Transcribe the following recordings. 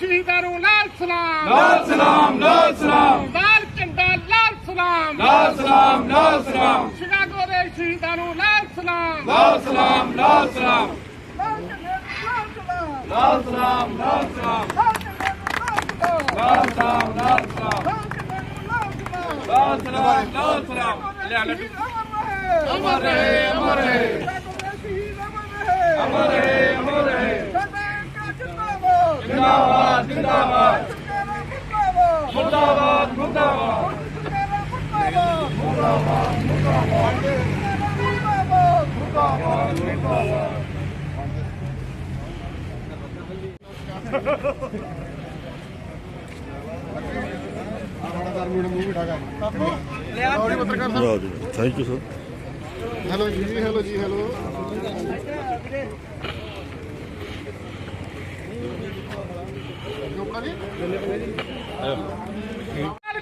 ਸ਼ਹੀਦਾਂ ਨੂੰ ਲਾਲ ਸਲਾਮ ਲਾਲ ਸਲਾਮ ਲਾਲ ਸਲਾਮ ਲਾਲ ਝੰਡਾ ਲਾਲ ਸਲਾਮ ਲਾਲ ਸਲਾਮ ਲਾਲ ਸਲਾਮ ਸ਼ਿਕਾਗੋ ਦੇ ਸ਼ਹੀਦਾਂ ਨੂੰ ਲਾਲ ਸਲਾਮ ਲਾਲ ਸਲਾਮ ਲਾਲ ਸਲਾਮ ਲਾਲ ਸਲਾਮ ਲਾਲ ਸਲਾਮ ਲਾਲ ਸਲਾਮ ਲਾਲ ਸਲਾਮ ਲਾਲ ਸਲਾਮ ਲਾਲ ਸਲਾਮ ਅਮਰ ਰਹੇ ਅਮਰ ਰਹੇ ਅਮਰ ਰਹੇ ਅਮਰ ਰਹੇ ਅਮਰ ਰਹੇ ਜਿੰਦਾਬਾਦ ਜਿੰਦਾਬਾਦ ਜਿੰਦਾਬਾਦ ਮੁਰਦਾਬਾਦ ਮੁਰਦਾਬਾਦ ਲਓ ਜੀ ਥੈਂਕ ਯੂ ਸਰ ਹੈਲੋ ਜੀ ਹੈਲੋ ਜੀ ਹੈਲੋ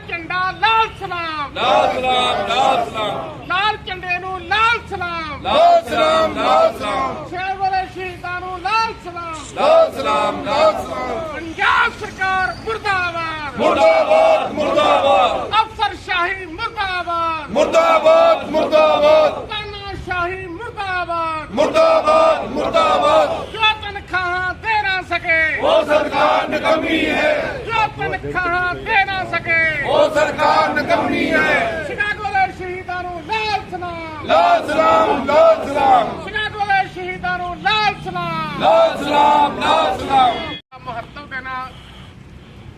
ਝੰਡਾ ਲਾਲ ਸਲਾਮ ਲਾਲ ਸਲਾਮ ਲਾਲ ਸਲਾਮ ਲਾਲ ਝੰਡੇ ਨੂੰ ਲਾਲ ਸਲਾਮ ਲਾਲ ਸਲਾਮ ਲਾਲ ਸਲਾਮ ਸ਼ੇਰ ਵਾਲੇ ਸ਼ਹੀਦਾਂ ਨੂੰ ਲਾਲ ਸਲਾਮ ਸਲਾਮ ਪੰਜਾਬ ਸਰਕਾਰ ਮੁਰਦਾਬਾਦ। ਮੁਰਦਾਬਾਦ ਮੁਰਦਾਬਾਦ। ਅਫਸਰ ਸ਼ਾਹੀ ਮੁਰਦਾਬਾਦ। ਮੁਰਦਾਬਾਦ ਮੁਰਦਾਬਾਦ। ਤਾਨਾਸ਼ਾਹੀ ਮੁਰਦਾਬਾਦ। ਮੁਰਦਾਬਾਦ ਮੁਰਦਾਬਾਦ। ਜੋ ਤਨਖਾਹਾਂ ਦੇ ਨਾ ਸਕੇ। ਉਹ ਸਰਕਾਰ ਨਿਕੰਮੀ ਹੈ। ਜੋ ਤਨਖਾਹਾਂ ਦੇ ਨਾ ਸਕੇ। ਉਹ ਸਰਕਾਰ ਨਿਕੰਮੀ ਹੈ। ਸ਼ਿਕਾਗੋ ਦੇ ਸ਼ਹੀਦਾਂ ਨੂੰ ਲਾਲ ਸਲਾਮ। ਲਾਲ ਸਲਾਮ ਲਾਲ ਸਲਾਮ ਸ਼ਿਕਾਗੋ ਦੇ ਸ਼ਹੀਦਾਂ ਨੂੰ ਲਾਲ ਸਲਾਮ ਲਾਲ ਸਲਾਮ ਲਾਲ ਸਲਾਮ। ਮਹੱਤਵ ਦੇਣਾ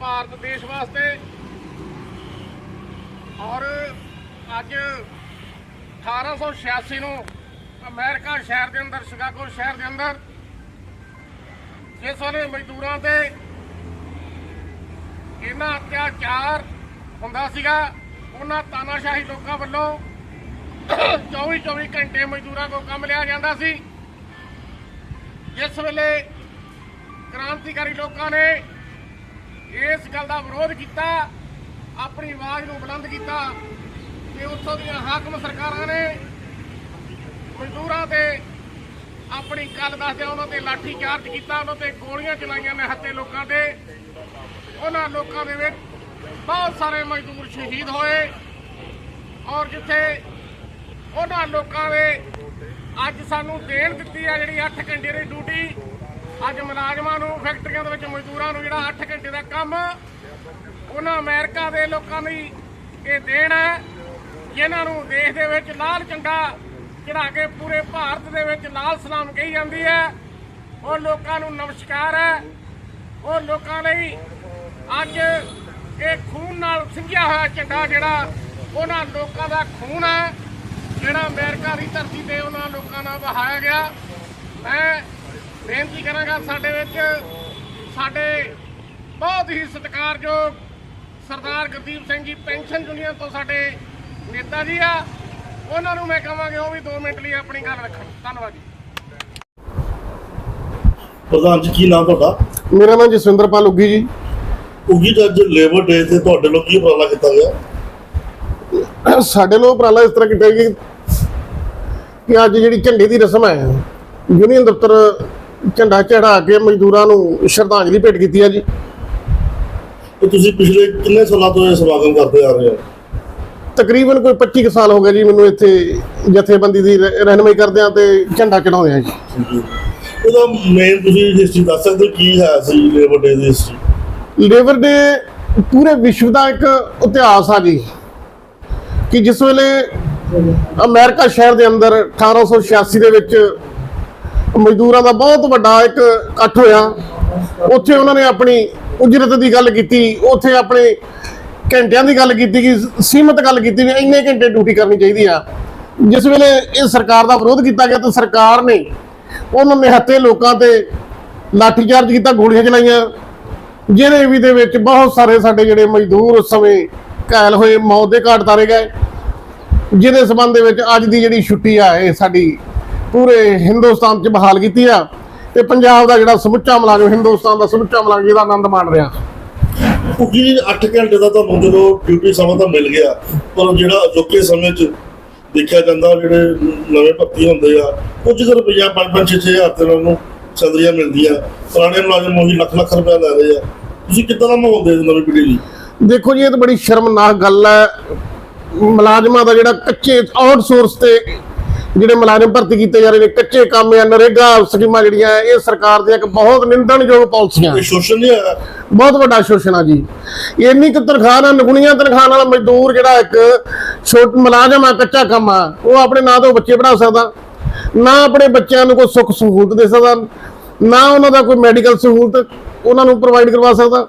ਭਾਰਤ ਦੇਸ਼ ਵਾਸਤੇ। ਔਰ ਅੱਜ 1886 ਨੂੰ ਅਮਰੀਕਾ ਸ਼ਹਿਰ ਦੇ ਅੰਦਰ, ਸ਼ਿਕਾਗੋ ਸ਼ਹਿਰ ਦੇ ਅੰਦਰ, ਜਿਸ ਵੇਲੇ ਮਜ਼ਦੂਰਾਂ ਤੇ ਇਹਨਾਂ ਅਤਿਆਚਾਰ ਹੁੰਦਾ ਸੀਗਾ, ਉਹਨਾਂ ਤਾਨਾਸ਼ਾਹੀ ਲੋਕਾਂ ਵੱਲੋਂ 24 24 ਘੰਟੇ ਮਜ਼ਦੂਰਾਂ ਕੋਲ ਕੰਮ ਲਿਆ ਜਾਂਦਾ ਸੀ। ਜਿਸ ਵੇਲੇ ਕ੍ਰਾਂਤੀਕਾਰੀ ਲੋਕਾਂ ਨੇ ਇਸ ਗੱਲ ਦਾ ਵਿਰੋਧ ਕੀਤਾ, ਆਪਣੀ ਆਵਾਜ਼ ਨੂੰ ਬੁਲੰਦ ਕੀਤਾ ਕਿ ਉੱਥੋਂ ਦੀਆਂ ਹਾਕਮ ਸਰਕਾਰਾਂ ਨੇ ਮਜ਼ਦੂਰਾਂ ਤੇ ਆਪਣੀ ਗੱਲ ਦੱਸਦਿਆਂ ਉਹਨਾਂ ਤੇ ਲਾਠੀ ਚਾਰਜ ਕੀਤਾ, ਉਹਨਾਂ ਤੇ ਗੋਲੀਆਂ ਚਲਾਈਆਂ ਨੇ ਹੱਤੇ ਲੋਕਾਂ ਤੇ। ਉਹਨਾਂ ਲੋਕਾਂ ਦੇ ਵਿੱਚ ਬਹੁਤ ਸਾਰੇ ਮਜ਼ਦੂਰ ਸ਼ਹੀਦ ਹੋਏ ਔਰ ਜਿੱਥੇ ਉਹਨਾਂ ਲੋਕਾਂ ਦੇ ਅੱਜ ਸਾਨੂੰ ਦੇਣ ਦਿੱਤੀ ਆ ਜਿਹੜੀ 8 ਘੰਟੇ ਦੀ ਡਿਊਟੀ ਅੱਜ ਮੁਲਾਜ਼ਮਾਂ ਨੂੰ ਫੈਕਟਰੀਆਂ ਦੇ ਵਿੱਚ ਮਜ਼ਦੂਰਾਂ ਨੂੰ ਜਿਹੜਾ 8 ਘੰਟੇ ਦਾ ਕੰਮ ਉਹਨਾਂ ਅਮਰੀਕਾ ਦੇ ਲੋਕਾਂ ਲਈ ਇਹ ਦੇਣ ਹੈ। ਜਿਨ੍ਹਾਂ ਨੂੰ ਦੇਸ਼ ਦੇ ਵਿੱਚ ਲਾਲ ਝੰਡਾ ਚੜਾ ਕੇ ਪੂਰੇ ਭਾਰਤ ਦੇ ਵਿੱਚ ਲਾਲ ਸਲਾਮ ਕਹੀ ਜਾਂਦੀ ਹੈ। ਉਹ ਲੋਕਾਂ ਨੂੰ ਨਮਸਕਾਰ ਹੈ। ਉਹ ਲੋਕਾਂ ਲਈ ਅੱਜ ਇਹ ਖੂਨ ਨਾਲ ਸਿੰਗਿਆ ਹੋਇਆ ਝੰਡਾ ਜਿਹੜਾ ਉਹਨਾਂ ਲੋਕਾਂ ਦਾ ਖੂਨ ਹੈ। ਜਿਹੜਾ ਅਮਰੀਕਾ ਦੀ ਧਰਤੀ ਤੇ ਉਹਨਾਂ ਲੋਕਾਂ ਨਾਲ ਵਹਾਇਆ ਗਿਆ ਮੈਂ ਬੇਨਤੀ ਕਰਾਂਗਾ ਸਾਡੇ ਵਿੱਚ ਸਾਡੇ ਬਹੁਤ ਹੀ ਸਤਿਕਾਰਯੋਗ ਸਰਦਾਰ ਗੁਰਦੀਪ ਸਿੰਘ ਜੀ ਪੈਨਸ਼ਨ ਯੂਨੀਅਨ ਤੋਂ ਸਾਡੇ ਨੇਤਾ ਜੀ ਆ। ਉਹਨਾਂ ਨੂੰ ਮੈਂ ਕਹਾਂਗੇ ਉਹ ਵੀ 2 ਮਿੰਟ ਲਈ ਆਪਣੀ ਗੱਲ ਰੱਖਣ। ਧੰਨਵਾਦ ਜੀ। ਪ੍ਰਧਾਨ ਜੀ ਕੀ ਨਾਮ ਤੁਹਾਡਾ? ਮੇਰਾ ਨਾਮ ਜਸਵਿੰਦਰਪਾਲ ਉੱਗੀ ਜੀ। ਉਗੀ ਦਾ ਅੱਜ ਲੇਬਰ ਡੇ ਤੇ ਤੁਹਾਡੇ ਲੋਕ ਕੀ ਉਪਰਾਲਾ ਕੀਤਾ ਗਿਆ? ਸਾਡੇ ਲੋਕ ਉਪਰਾਲਾ ਇਸ ਤਰ੍ਹਾਂ ਕੀਤਾ ਕਿ ਕਿ ਅੱਜ ਜਿਹੜੀ ਝੰਡੇ ਦੀ ਰਸਮ ਹੈ ਯੂਨੀਅਨ ਦਫ਼ਤਰ ਝੰਡਾ ਚੜਾ ਕੇ ਮਜ਼ਦੂਰਾਂ ਨੂੰ ਸ਼ਰਧਾਂਜਲੀ ਭੇਟ ਕੀਤੀ ਹੈ ਜੀ। ਤੇ ਤੁਸੀਂ ਪਿਛਲੇ ਕਿੰਨੇ ਸਾਲਾਂ ਤੋਂ ਇਹ ਸਮਾਗਮ ਕਰਦੇ ਆ ਰਹੇ ਹੋ? ਤਕਰੀਬਨ ਕੋਈ 25 ਕੁ ਸਾਲ ਹੋ ਗਏ ਜੀ ਮੈਨੂੰ ਇੱਥੇ ਜਥੇਬੰਦੀ ਦੀ ਰਹਿ- ਰਹਿਨੁਮਾਈ ਕਰਦਿਆਂ ਤੇ ਝੰਡਾ ਚੜਾਉਂਦੇ ਆ ਜੀ। ਉਹਦਾ ਮੇਨ ਤੁਸੀਂ ਹਿਸਟਰੀ ਦੱਸ ਸਕਦੇ ਹੋ ਕੀ ਹੈ ਸੀ ਲੇਬਰ ਡੇ ਦੀ ਹਿਸਟਰੀ ਲੇਬਰ ਡੇ ਪੂਰੇ ਵਿਸ਼ਵ ਦਾ ਇੱਕ ਇਤਿਹਾਸ ਆ ਜੀ। ਕਿ ਜਿਸ ਵੇਲੇ ਅਮਰੀਕਾ ਸ਼ਹਿਰ ਦੇ ਅੰਦਰ 1886 ਦੇ ਵਿੱਚ ਮਜ਼ਦੂਰਾਂ ਦਾ ਬਹੁਤ ਵੱਡਾ ਇੱਕ ਇਕੱਠ ਹੋਇਆ, ਉੱਥੇ ਉਹਨਾਂ ਨੇ ਆਪਣੀ ਉਜਰਤ ਦੀ ਗੱਲ ਕੀਤੀ, ਉੱਥੇ ਆਪਣੇ ਘੰਟਿਆਂ ਦੀ ਗੱਲ ਕੀਤੀ, ਕਿ ਸੀਮਤ ਗੱਲ ਕੀਤੀ ਵੀ ਇੰਨੇ ਘੰਟੇ ਡਿਊਟੀ ਕਰਨੀ ਚਾਹੀਦੀ ਆ। ਜਿਸ ਵੇਲੇ ਇਹ ਸਰਕਾਰ ਦਾ ਵਿਰੋਧ ਕੀਤਾ ਗਿਆ ਤਾਂ ਸਰਕਾਰ ਨੇ ਉਹਨਾਂ ਨੇ ਲੋਕਾਂ ਤੇ ਲਾਠੀਚਾਰਜ ਕੀਤਾ, ਗੋਲੀਆਂ ਚਲਾਈਆਂ, ਜਿਹਦੇ ਵੀ ਦੇ ਵਿੱਚ ਬਹੁਤ ਸਾਰੇ ਸਾਡੇ ਜਿਹੜੇ ਮਜ਼ਦੂਰ ਉਸ ਸਮੇਂ ਘਾਇਲ ਹੋਏ, ਮੌਤ ਦੇ ਘਾਟ ਤਾਰੇ ਗਏ। ਜਿਹਦੇ ਸਬੰਧ ਦੇ ਵਿੱਚ ਅੱਜ ਦੀ ਜਿਹੜੀ ਛੁੱਟੀ ਆ ਇਹ ਸਾਡੀ ਪੂਰੇ ਹਿੰਦੁਸਤਾਨ 'ਚ ਬਹਾਲ ਕੀਤੀ ਆ। ਤੇ ਪੰਜਾਬ ਦਾ ਜਿਹੜਾ ਸਮੁੱਚਾ ਮੁਲਾਜ਼ਮ ਹਿੰਦੁਸਤਾਨ ਦਾ ਸਮੁੱਚਾ ਮੁਲਾਜ਼ਮ ਇਹਦਾ ਆਨੰਦ ਮਾਣ ਰਿਹਾ। ਜੀ 8 ਘੰਟੇ ਦਾ ਤੁਹਾਨੂੰ ਜਦੋਂ ਡਿਊਟੀ ਸਮਾਂ ਤਾਂ ਮਿਲ ਗਿਆ ਪਰ ਜਿਹੜਾ ਅਜੋਕੇ ਸਮੇਂ 'ਚ ਦੇਖਿਆ ਜਾਂਦਾ ਜਿਹੜੇ ਨਵੇਂ ਭਰਤੀ ਹੁੰਦੇ ਆ ਕੁਝ ਕੁ ਰੁਪਈਆ 5-5 6-6 ਹਜ਼ਾਰ ਤੇ ਉਹਨਾਂ ਨੂੰ ਮਿਲਦੀਆਂ। ਪੁਰਾਣੇ ਮੁਲਾਜ਼ਮ ਉਹੀ ਲੱਖ ਲੱਖ ਰੁਪਇਆ ਲੈ ਰਹੇ ਆ। ਤੁਸੀਂ ਕਿੱਦਾਂ ਦਾ ਮਾਹੌਲ ਦੇ ਨਵੀਂ ਪੀੜ੍ਹੀ ਲਈ? ਦੇਖੋ ਜੀ ਇਹ ਤਾਂ ਬੜੀ ਸ਼ਰਮਨਾਕ ਗੱਲ ਹੈ। ਮੁਲਾਜ਼ਮਾਂ ਦਾ ਜਿਹੜਾ ਕੱਚੇ ਆਊਟਸੋਰਸ ਤੇ ਜਿਹੜੇ ਮੁਲਾਜ਼ਮ ਭਰਤੀ ਕੀਤੇ ਜਾ ਰਹੇ ਨੇ ਕੱਚੇ ਕੰਮ ਜਾਂ ਨਰੇਗਾ ਸਕੀਮਾਂ ਜਿਹੜੀਆਂ ਇਹ ਸਰਕਾਰ ਦੀਆਂ ਇੱਕ ਬਹੁਤ ਨਿੰਦਣਯੋਗ ਪਾਲਿਸੀਆਂ ਇਹ ਸ਼ੋਸ਼ਣ ਨਹੀਂ ਹੋਇਆ ਬਹੁਤ ਵੱਡਾ ਸ਼ੋਸ਼ਣ ਆ ਜੀ। ਇੰਨੀ ਕੁ ਤਨਖਾਹ ਨਾਲ ਨਗੁਣੀਆਂ ਤਨਖਾਹ ਨਾਲ ਮਜ਼ਦੂਰ ਜਿਹੜਾ ਇੱਕ ਛੋਟ ਮੁਲਾਜ਼ਮ ਆ ਕੱਚਾ ਕੰਮ ਆ ਉਹ ਆਪਣੇ ਨਾਂ ਤੋਂ ਬੱਚੇ ਪੜ੍ਹਾ ਸਕਦਾ ਨਾ ਆਪਣੇ ਬੱਚਿਆਂ ਨੂੰ ਕੋਈ ਸੁੱਖ ਸਹੂਲਤ ਦੇ ਸਕਦਾ ਨਾ ਉਹਨਾਂ ਦਾ ਕੋਈ ਮੈਡੀਕਲ ਸਹੂਲਤ ਉਹਨਾਂ ਨੂੰ ਪ੍ਰੋਵਾਈਡ ਕਰਵਾ ਸਕਦਾ।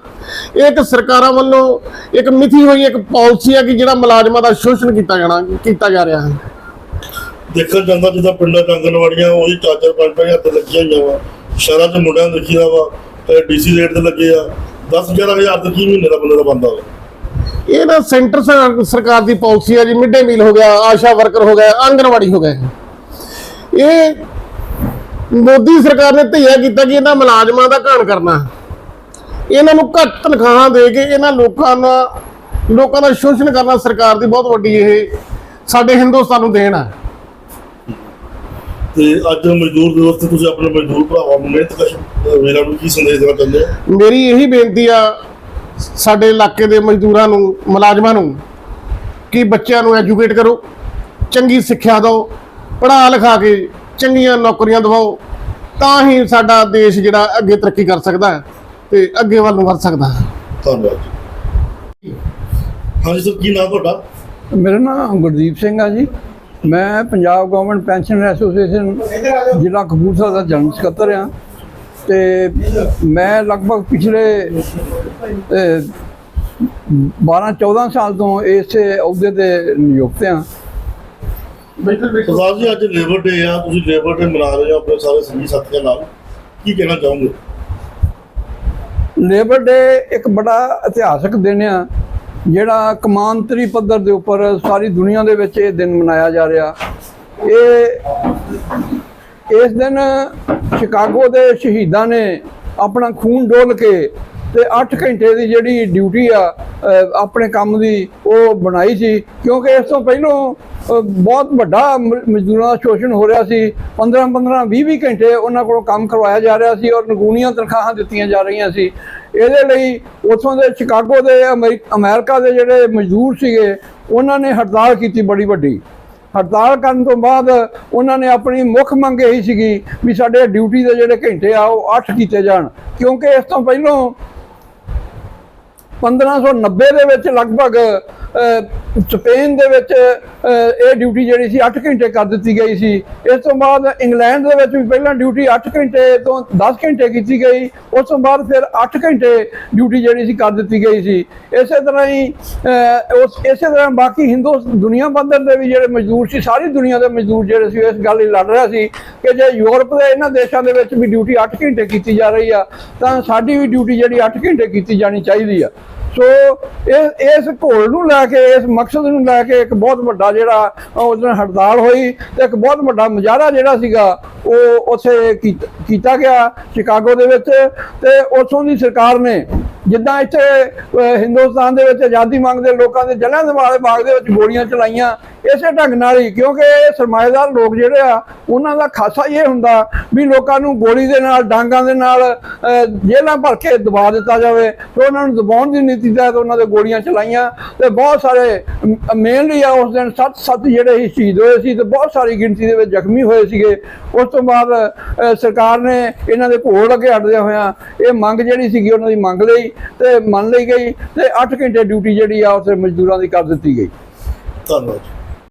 ਇਹ ਇੱਕ ਸਰਕਾਰਾਂ ਵੱਲੋਂ ਇੱਕ ਮਿਥੀ ਹੋਈ ਇੱਕ ਪਾਲਿਸੀ ਆ ਕਿ ਜਿਹੜਾ ਮੁਲਾਜ਼ਮਾਂ ਦਾ ਸ਼ੋਸ਼ਣ ਕੀਤਾ ਜਾਣਾ ਕੀਤਾ ਜਾ ਰਿਹਾ ਹੈ। ਦੇਖਣ ਜਾਂਦਾ ਜਿੱਦਾਂ ਪਿੰਡਾਂ ਚ ਆਂਗਣਵਾੜੀਆਂ ਉਹੀ ਪੰਜ ਪੰਜ ਹਜ਼ਾਰ ਤੇ ਲੱਗੀਆਂ ਹੋਈਆਂ ਵਾ। ਸ਼ਹਿਰਾਂ ਚ ਮੁੰਡਿਆਂ ਨੂੰ ਦੇਖੀਦਾ ਵਾ ਡੀਸੀ ਰੇਟ ਤੇ ਲੱਗੇ ਆ। 10 11000 ਤੇ ਕੀ ਮਹੀਨੇ ਦਾ ਬੰਦੇ ਦਾ ਬੰਦਾ ਵਾ। ਇਹ ਨਾ ਸੈਂਟਰ ਸਰ- ਸਰਕਾਰ ਦੀ ਪਾਲਿਸੀ ਹੈ ਜੀ ਮਿਡ ਡੇ ਮੀਲ ਹੋ ਗਿਆ ਆਸ਼ਾ ਵਰਕਰ ਹੋ ਗਿਆ ਆਂਗਣਵਾੜੀ ਹੋ ਗਏ ਇਹ ਮੋਦੀ ਸਰਕਾਰ ਨੇ ਧਿਆ ਕੀਤਾ ਕਿ ਇਹਨਾਂ ਮੁਲਾਜ਼ਮਾਂ ਦਾ ਘਾਣ ਕਰਨਾ। ਇਹਨਾਂ ਨੂੰ ਘੱਟ ਤਨਖਾਹਾਂ ਦੇ ਕੇ ਇਹਨਾਂ ਲੋਕਾਂ ਦਾ ਲੋਕਾਂ ਦਾ ਸ਼ੋਸ਼ਣ ਕਰਨਾ ਸਰਕਾਰ ਦੀ ਬਹੁਤ ਵੱਡੀ ਇਹ ਸਾਡੇ ਹਿੰਦੁਸਤਾਨ ਨੂੰ ਦੇਣ ਹੈ ਤੇ ਅੱਜ ਮਜ਼ਦੂਰ ਦਿਵਸ ਤੇ ਤੁਸੀਂ ਆਪਣੇ ਮਜ਼ਦੂਰ ਭਰਾਵਾਂ ਨੂੰ ਮਿਹਨਤ ਕਸ਼ ਵੀਰਾਂ ਨੂੰ ਕੀ ਸੰਦੇਸ਼ ਦੇਣਾ ਚਾਹੁੰਦੇ ਹੋ? ਮੇਰੀ ਇਹੀ ਬੇਨਤੀ ਆ ਸਾਡੇ ਇਲਾਕੇ ਦੇ ਮਜ਼ਦੂਰਾਂ ਨੂੰ ਮੁਲਾਜ਼ਮਾਂ ਨੂੰ ਕਿ ਬੱਚਿਆਂ ਨੂੰ ਐਜੂਕੇਟ ਕਰੋ ਚੰਗੀ ਸਿੱਖਿਆ ਦਿਓ ਪੜ੍ਹਾ ਲਿਖਾ ਕੇ ਚੰਗੀਆਂ ਨੌਕਰੀਆਂ ਦਿਵਾਓ ਤਾਂ ਹੀ ਸਾਡਾ ਦੇਸ਼ ਜਿਹੜਾ ਅੱਗੇ ਤਰੱਕੀ ਕਰ ਸਕਦਾ ਹੈ ਤੇ ਅੱਗੇ ਵੱਲ ਨੂੰ ਵਧ ਸਕਦਾ ਹੈ। ਧੰਨਵਾਦ ਜੀ। ਹਾਂਜੀ ਸਰ ਕੀ ਨਾਮ ਤੁਹਾਡਾ? ਮੇਰਾ ਨਾਮ ਗੁਰਦੀਪ ਸਿੰਘ ਆ ਜੀ। ਮੈਂ ਪੰਜਾਬ ਗਵਰਨਮੈਂਟ ਪੈਨਸ਼ਨ ਐਸੋਸੀਏਸ਼ਨ ਜ਼ਿਲ੍ਹਾ ਕਪੂਰਥਲਾ ਦਾ ਜਨਰਲ ਸਕੱਤਰ ਆ ਤੇ ਮੈਂ ਲਗਭਗ ਪਿਛਲੇ 12 14 ਸਾਲ ਤੋਂ ਇਸੇ ਅਹੁਦੇ ਤੇ ਨਿਯੁਕਤ ਆ ਸਰਦਾਰ ਜੀ ਅੱਜ ਲੇਬਰ ਡੇ ਆ ਤੁਸੀਂ ਲੇਬਰ ਡੇ ਮਨਾ ਰਹੇ ਹੋ ਆਪਣੇ ਸਾਰੇ ਸੰਗੀ ਸਾਥੀਆਂ ਨਾਲ। ਕੀ ਕਹਿਣਾ ਚਾਹੋਗੇ? ਲੇਬਰ ਡੇ ਇੱਕ ਬੜਾ ਇਤਿਹਾਸਕ ਦਿਨ ਆ ਜਿਹੜਾ ਕਮਾਂਤਰੀ ਪੱਧਰ ਦੇ ਉੱਪਰ ਸਾਰੀ ਦੁਨੀਆ ਦੇ ਵਿੱਚ ਇਹ ਦਿਨ ਮਨਾਇਆ ਜਾ ਰਿਹਾ। ਇਹ ਇਸ ਦਿਨ ਸ਼ਿਕਾਗੋ ਦੇ ਸ਼ਹੀਦਾਂ ਨੇ ਆਪਣਾ ਖੂਨ ਡੋਲ ਕੇ ਤੇ 8 ਘੰਟੇ ਦੀ ਜਿਹੜੀ ਡਿਊਟੀ ਆ ਆਪਣੇ ਕੰਮ ਦੀ ਉਹ ਬਣਾਈ ਸੀ। ਕਿਉਂਕਿ ਇਸ ਤੋਂ ਪਹਿਲਾਂ ਬਹੁਤ ਵੱਡਾ ਮ- ਮਜ਼ਦੂਰਾਂ ਦਾ ਸ਼ੋਸ਼ਣ ਹੋ ਰਿਹਾ ਸੀ। 15 15 20 20 ਘੰਟੇ ਉਹਨਾਂ ਕੋਲੋਂ ਕੰਮ ਕਰਵਾਇਆ ਜਾ ਰਿਹਾ ਸੀ ਔਰ ਨਗੂਣੀਆਂ ਤਨਖਾਹਾਂ ਦਿੱਤੀਆਂ ਜਾ ਰਹੀਆਂ ਸੀ। ਇਹਦੇ ਲਈ ਉੱਥੋਂ ਦੇ ਸ਼ਿਕਾਗੋ ਦੇ, ਅਮਰੀ- ਅਮਰੀਕਾ ਦੇ ਜਿਹੜੇ ਮਜ਼ਦੂਰ ਸੀਗੇ, ਉਹਨਾਂ ਨੇ ਹੜਤਾਲ ਕੀਤੀ ਬੜੀ ਵੱਡੀ। ਹੜਤਾਲ ਕਰਨ ਤੋਂ ਬਾਅਦ ਉਹਨਾਂ ਨੇ ਆਪਣੀ ਮੁੱਖ ਮੰਗ ਇਹੀ ਸੀਗੀ ਵੀ ਸਾਡੇ ਡਿਊਟੀ ਦੇ ਜਿਹੜੇ ਘੰਟੇ ਆ, ਉਹ 8 ਕੀਤੇ ਜਾਣ। ਕਿਉਂਕਿ ਇਸ ਤੋਂ ਪਹਿਲਾਂ 1590 ਦੇ ਵਿੱਚ ਲਗਭਗ ਅਹ, ਸਪੇਨ ਦੇ ਵਿੱਚ ਇਹ ਡਿਊਟੀ ਜਿਹੜੀ ਸੀ 8 ਘੰਟੇ ਕਰ ਦਿੱਤੀ ਗਈ ਸੀ। ਇਸ ਤੋਂ ਬਾਅਦ ਇੰਗਲੈਂਡ ਦੇ ਵਿੱਚ ਵੀ ਪਹਿਲਾਂ ਡਿਊਟੀ 8 ਘੰਟੇ ਤੋਂ 10 ਘੰਟੇ ਕੀਤੀ ਗਈ। ਉਸ ਤੋਂ ਬਾਅਦ ਫਿਰ 8 ਘੰਟੇ ਡਿਊਟੀ ਜਿਹੜੀ ਸੀ, ਕਰ ਦਿੱਤੀ ਗਈ ਸੀ। ਇਸੇ ਤਰ੍ਹਾਂ ਹੀ ਉਸ, ਇਸੇ ਤਰ੍ਹਾਂ ਬਾਕੀ ਹਿੰਦੂ ਦੁਨੀਆ ਪੱਧਰ ਦੇ ਵੀ ਜਿਹੜੇ ਮਜ਼ਦੂਰ ਸੀ, ਸਾਰੀ ਦੁਨੀਆ ਦੇ ਮਜ਼ਦੂਰ ਜਿਹੜੇ ਸੀ ਇਸ ਗੱਲ ਲਈ ਲੜ ਰਿਹਾ ਸੀ ਕਿ ਜੇ ਯੂਰਪ ਦੇ ਇਹਨਾਂ ਦੇਸ਼ਾਂ ਦੇ ਵਿੱਚ ਵੀ ਡਿਊਟੀ 8 ਘੰਟੇ ਕੀਤੀ ਜਾ ਰਹੀ ਆ, ਤਾਂ ਸਾਡੀ ਵੀ ਡਿਊਟੀ ਜਿਹੜੀ 8 ਘੰਟੇ ਕੀਤੀ ਜਾਣੀ ਚਾਹੀਦੀ ਆ। ਸੋ ਇਹ ਇਸ ਘੋਲ ਨੂੰ ਲੈ ਕੇ, ਇਸ ਮਕਸਦ ਨੂੰ ਲੈ ਕੇ ਇੱਕ ਬਹੁਤ ਵੱਡਾ ਜਿਹੜਾ ਉਸ ਦਿਨ ਹੜਤਾਲ ਹੋਈ ਤੇ ਇੱਕ ਬਹੁਤ ਵੱਡਾ ਮੁਜ਼ਾਹਰਾ ਜਿਹੜਾ ਸੀਗਾ, ਉਹ ਉੱਥੇ ਕੀਤ- ਕੀਤਾ ਗਿਆ ਸ਼ਿਕਾਗੋ ਦੇ ਵਿੱਚ ਤੇ ਉਥੋਂ ਦੀ ਸਰਕਾਰ ਨੇ ਜਿੱਦਾਂ ਇੱਥੇ ਹਿੰਦੁਸਤਾਨ ਦੇ ਵਿੱਚ ਆਜ਼ਾਦੀ ਮੰਗਦੇ ਲੋਕਾਂ ਦੇ ਜਲਿਆਂ ਬਾਗ ਦੇ ਵਿੱਚ ਗੋਲੀਆਂ ਚਲਾਈਆਂ ਇਸੇ ਢੰਗ ਨਾਲ ਹੀ ਕਿਉਂਕਿ ਸਰਮਾਏਦਾਰ ਲੋਕ ਜਿਹੜੇ ਆ ਉਹਨਾਂ ਦਾ ਖਾਸਾ ਇਹ ਹੁੰਦਾ ਵੀ ਲੋਕਾਂ ਨੂੰ ਗੋਲੀ ਦੇ ਨਾਲ ਡਾਂਗਾਂ ਦੇ ਨਾਲ ਅਹ, ਜੇਲ੍ਹਾਂ ਭਰ ਕੇ ਦਬਾ ਦਿੱਤਾ ਜਾਵੇ ਤੇ ਉਹਨਾਂ ਨੂੰ ਦਬਾਉਣ ਦੀ ਨੀਤੀ ਤਹਿਤ ਉਹਨਾਂ ਦੇ ਗੋਲੀਆਂ ਚਲਾਈਆਂ ਤੇ ਬਹੁਤ ਸਾਰੇ ਮੇਨਲੀ ਆ ਉਸ ਦਿਨ ਸੱਤ ਸੱਤ ਜਿਹੜੇ ਹੀ ਸ਼ਹੀਦ ਹੋਏ ਸੀ ਤੇ ਬਹੁਤ ਸਾਰੀ ਗਿਣਤੀ ਦੇ ਵਿੱਚ ਜ਼ਖਮੀ ਹੋਏ ਸੀਗੇ। ਉਸ ਤੋਂ ਬਾਅਦ ਸਰਕਾਰ ਨੇ ਇਹਨਾਂ ਦੇ ਘੋਲ ਅੱਗੇ ਹਟਦੇ ਹੋਇਆ ਇਹ ਮੰਗ ਜਿਹੜੀ ਸੀਗੀ ਉਹਨਾਂ ਦੀ ਮੰਗ ਲਈ ਤੇ ਮੰਨ ਲਈ ਗਈ ਤੇ 8 ਘੰਟੇ ਡਿਊਟੀ ਜਿਹੜੀ ਆ ਉੱਥੇ ਮਜ਼ਦੂਰਾਂ ਦੀ ਕਰ ਦਿੱਤੀ ਗਈ। ਧੰਨਵਾਦ